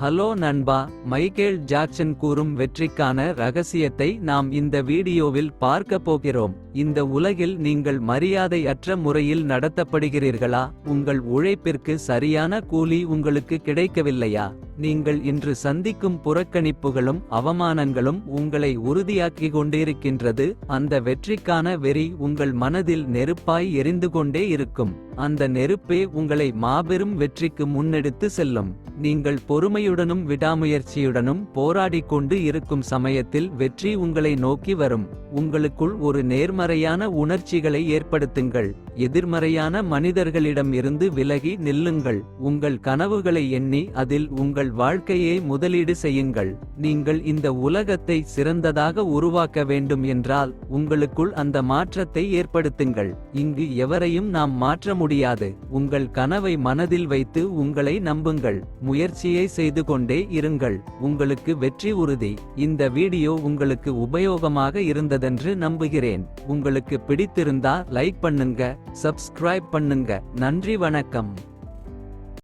Hello நண்பா Michael Jackson கூறும் வெற்றிக்கான ரகசியத்தை நாம் இந்த வீடியோவில் பார்க்க போகிறோம். இந்த உலகில் நீங்கள் மரியாதையற்ற முறையில் நடத்தப்படுகிறீர்களா? உங்கள் உழைப்பிற்கு சரியான கூலி உங்களுக்கு கிடைக்கவில்லையா? நீங்கள் இன்று சந்திக்கும் புறக்கணிப்புகளும் அவமானங்களும் உங்களை உறுதியாக்கிக் கொண்டிருக்கின்றது. அந்த வெற்றிக்கான வெறி உங்கள் மனதில் நெருப்பாய் எரிந்து கொண்டே இருக்கும். அந்த நெருப்பே உங்களை மாபெரும் வெற்றிக்கு முன்னெடுத்து செல்லும். நீங்கள் பொறுமையுடனும் விடாமுயற்சியுடனும் போராடிக் கொண்டு இருக்கும் சமயத்தில் வெற்றி உங்களை நோக்கி வரும். உங்களுக்குள் ஒரு நேர்மறையான உணர்ச்சிகளை ஏற்படுத்துங்கள். எதிர்மறையான மனிதர்களிடம் இருந்து விலகி நில்லுங்கள். உங்கள் கனவுகளை எண்ணி அதில் உங்கள் வாழ்க்கையை முதலீடு செய்யுங்கள். நீங்கள் இந்த உலகத்தை சிறந்ததாக உருவாக்க வேண்டும் என்றால் உங்களுக்குள் அந்த மாற்றத்தை ஏற்படுத்துங்கள். இங்கு எவரையும் நாம் மாற்ற முடியாது. உங்கள் கனவை மனதில் வைத்து உங்களை நம்புங்கள். முயற்சியை செய்து கொண்டே இருங்கள். உங்களுக்கு வெற்றி உறுதி. இந்த வீடியோ உங்களுக்கு உபயோகமாக இருந்தது இருந்ததென்று நம்புகிறேன். உங்களுக்கு பிடித்திருந்தா லைக் பண்ணுங்க சப்ஸ்கிரைப் பண்ணுங்க. நன்றி வணக்கம்.